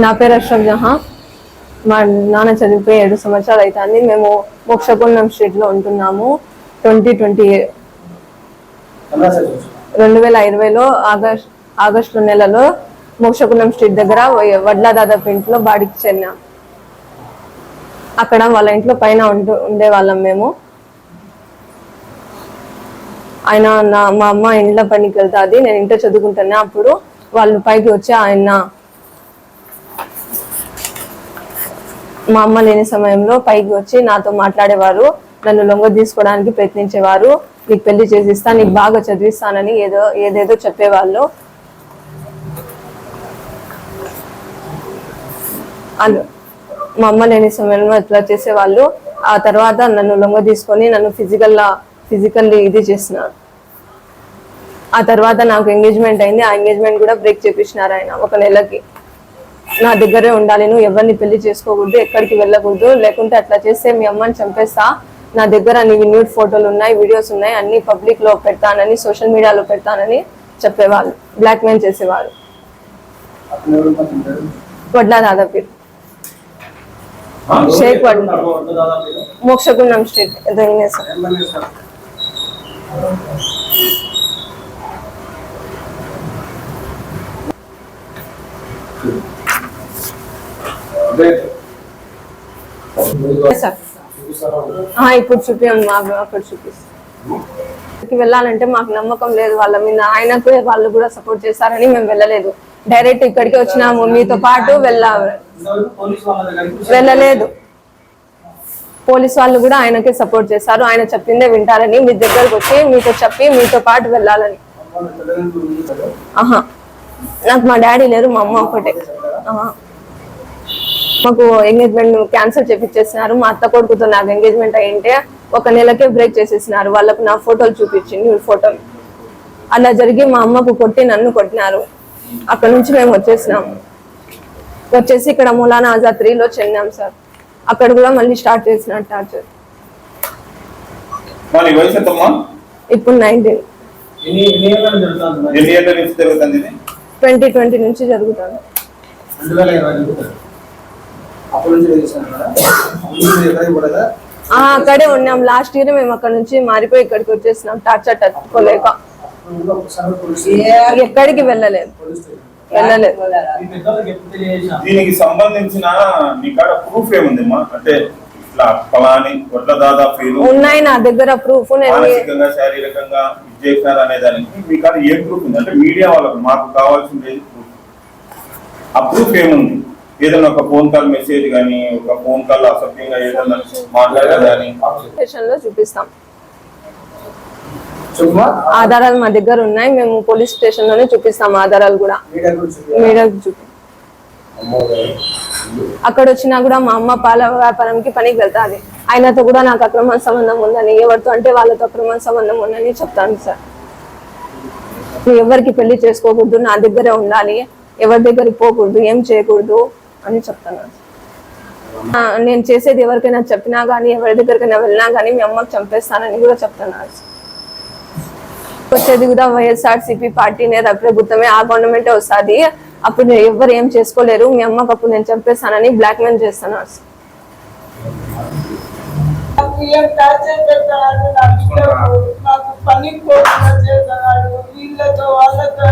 నా పేరు అష్రఫ్ జహా మా నాన్న చదివిపోయి ఏడు సంవత్సరాలు అవుతుంది మేము మోక్షగుండం స్ట్రీట్లో ఉంటున్నాము. ట్వంటీ ట్వంటీ రెండు వేల ఇరవైలో ఆగస్ట్ ఆగస్టు నెలలో మోక్షగుండం స్ట్రీట్ దగ్గర వడ్ల దాదాపు ఇంట్లో బాడికి చెల్లాం అక్కడ వాళ్ళ ఇంట్లో పైన ఉంటూ ఉండేవాళ్ళం మేము. ఆయన నా మా అమ్మ ఇంట్లో పనికి వెళ్తాది. నేను ఇంట్లో చదువుకుంటున్నా. అప్పుడు వాళ్ళు పైకి వచ్చి ఆయన మా అమ్మ లేని సమయంలో పైకి వచ్చి నాతో మాట్లాడేవారు నన్ను లొంగ తీసుకోవడానికి ప్రయత్నించేవారు నీకు పెళ్ళి చేసిస్తా నీకు బాగా చదివిస్తానని ఏదో ఏదేదో చెప్పేవాళ్ళు. అను మా అమ్మ లేని సమయంలో ఇట్లా చేసేవాళ్ళు. ఆ తర్వాత నన్ను లొంగ తీసుకొని నన్ను ఫిజికల్ ఫిజికల్లీ ఇది చేసినారు ఆ తర్వాత నాకు ఎంగేజ్మెంట్ అయింది. ఆ ఎంగేజ్మెంట్ కూడా బ్రేక్ చేపించినారు ఆయన ఒక నెలకి. నా దగ్గరే ఉండాలి నువ్వు ఎవరిని పెళ్ళి చేసుకోకూడదు ఎక్కడికి వెళ్ళకూడదు. లేకుంటే అట్లా చేస్తే మీ అమ్మని చంపేస్తా. నా దగ్గర నీవి న్యూడ్ ఫోటోలు ఉన్నాయి వీడియోస్ ఉన్నాయి అన్ని పబ్లిక్లో పెడతానని సోషల్ మీడియాలో పెడతానని చెప్పేవాళ్ళు బ్లాక్ మెయిల్ చేసేవాళ్ళు వడ్లా దాదాపు షేక్ వడ్ మోక్షగుండం స్ట్రీట్ ఇన్నే సార్. ఇప్పుడు చూపించాం మాకు అక్కడ చూపిస్తాం. వెళ్ళాలంటే మాకు నమ్మకం లేదు వాళ్ళ మీద. ఆయనకు వాళ్ళు కూడా సపోర్ట్ చేస్తారని మేము వెళ్ళలేదు. డైరెక్ట్ ఇక్కడికి వచ్చినాము. మీతో పాటు వెళ్ళా వెళ్ళలేదు. పోలీస్ వాళ్ళు కూడా ఆయనకే సపోర్ట్ చేస్తారు. ఆయన చెప్పిందే వింటారని మీ దగ్గరకు వచ్చి మీతో చెప్పి మీతో పాటు వెళ్ళాలని. ఆహా. నాకు మా డాడీ లేరు మా అమ్మ ఒకటే ఆహా. మాకు ఎంగేజ్మెంట్ క్యాన్సిల్ చేపించేసినారు మా అత్త కొడుకుతో నాకు ఎంగేజ్మెంట్ అయ్యింటే ఒక నెలకే బ్రేక్ చేసేసినారు. వాళ్ళకు నా ఫోటోలు చూపించింది ఫోటోలు అలా జరిగి మా అమ్మకు కొట్టి నన్ను కొట్టినారు. అక్కడ నుంచి మేము వచ్చేసినాము వచ్చేసి ఇక్కడ ములానా ఆజాద్ త్రీలో చెందాం సార్. అక్కడ కూడా మళ్ళీ స్టార్ట్ చేసిన టార్చర్. మరి వయసు ఎంతమ్మా? ఇప్పుడు నైన్టీన్ ట్వంటీ ట్వంటీ నుంచి జరుగుతుంది. అక్కడే ఉన్నాం. లాస్ట్ ఇయర్ మేము అక్కడ నుంచి మారిపోయి ఇక్కడికి వచ్చేసినాం. టార్చర్ తట్టుకోలేక ఎక్కడికి వెళ్ళలేదు. దీనికి సంబంధించిన ప్రూఫ్ ఏముందమ్మా అంటే ఉన్నాయి నా దగ్గర ప్రూఫ్ శారీరకంగా ఇది చేసినారు అనే దానికి మీ కాడ ఏం ప్రూఫ్ ఉంది? అంటే మీడియా వాళ్ళకు మాకు కావాల్సింది ప్రూఫ్ ఆ ప్రూఫ్ ఏముంది? ఏదైనా ఒక ఫోన్ కాల్ మెసేజ్ కానీ ఒక ఫోన్ కాల్ అసభ్యంగా ఏదైనా లో చూపిస్తాం. ఆధారాలు మా దగ్గర ఉన్నాయి మేము పోలీస్ స్టేషన్లోనే చూపిస్తాం ఆధారాలు కూడా. మీడియాకి చూపి. అక్కడ వచ్చినా కూడా మా అమ్మ పాల వ్యాపారంకి పనికి వెళ్తాది. ఆయనతో కూడా నాకు అక్రమ సంబంధం ఉందని ఎవరితో అంటే వాళ్ళతో అక్రమ సంబంధం ఉందని చెప్తాను సార్. నువ్వు ఎవరికి పెళ్ళి చేసుకోకూడదు నా దగ్గరే ఉండాలి. ఎవరి దగ్గరికి పోకూడదు ఏం చేయకూడదు. అని చెప్తాను. నేను చేసేది ఎవరికైనా చెప్పినా కానీ ఎవరి దగ్గరికైనా వెళ్ళినా కానీ మీ అమ్మకి చంపేస్తానని కూడా చెప్తున్నారు వచ్చేది కూడా వైఎస్ఆర్సీపీ పార్టీనే ప్రభుత్వమే ఆ గవర్నమెంటే వస్తుంది. అప్పుడు నేను ఎవ్వరు ఏం చేసుకోలేరు. మీ అమ్మకి అప్పుడు నేను చంపేస్తానని బ్లాక్ మెయిల్ చేస్తున్నారు పని పోకుండా చేస్తున్నాడు. వీళ్ళతో వాళ్ళతో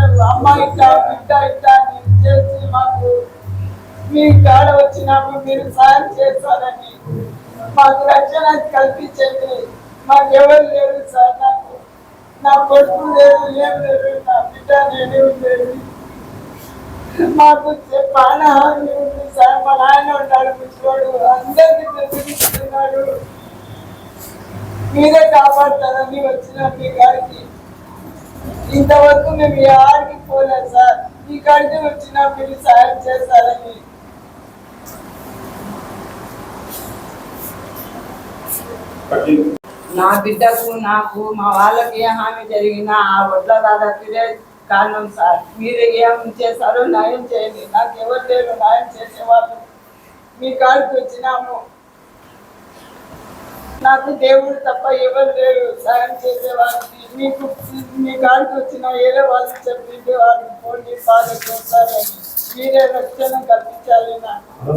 మీ కాడ వచ్చినప్పుడు మీరు సాయం చేస్తారని మాకు రక్షణ కల్పించండి. మాకు ఎవరు లేరు సార్ నాకు. నా కొడుకు లేదు ఏం లేదు నా బిడ్డ నేనే లేదు మాకు ప్రాణహాని ఉంది సార్. మా నాయన ఉంటాడు ముసలోడు అందరికీ బెదిరిస్తున్నాడు. మీరే కాపాడతారని వచ్చిన మీ గారికి ఇంతవరకు మేము ఏ ఆడికి పోలేదు సార్. మీ కాడికి వచ్చినా మీరు సాయం చేస్తారని. నా బిడ్డకు నాకు మా వాళ్ళకి ఏ హామీ జరిగినా ఆ ఒడ్ల దాదాపుదే కారణం సార్. మీరు ఏం చేశారో న్యాయం చేయండి. నాకు ఎవరు లేరు న్యాయం చేసేవాళ్ళు. మీ కాడికి వచ్చినాము. నాకు దేవుడు తప్ప ఎవరు లేరు సాయం చేసేవాళ్ళకి మీకు మీ కాడికి వచ్చిన ఏదో వాళ్ళు చెప్పింది వాళ్ళు పోండి బాగా మీరే రక్షణ కల్పించాలి నాకు.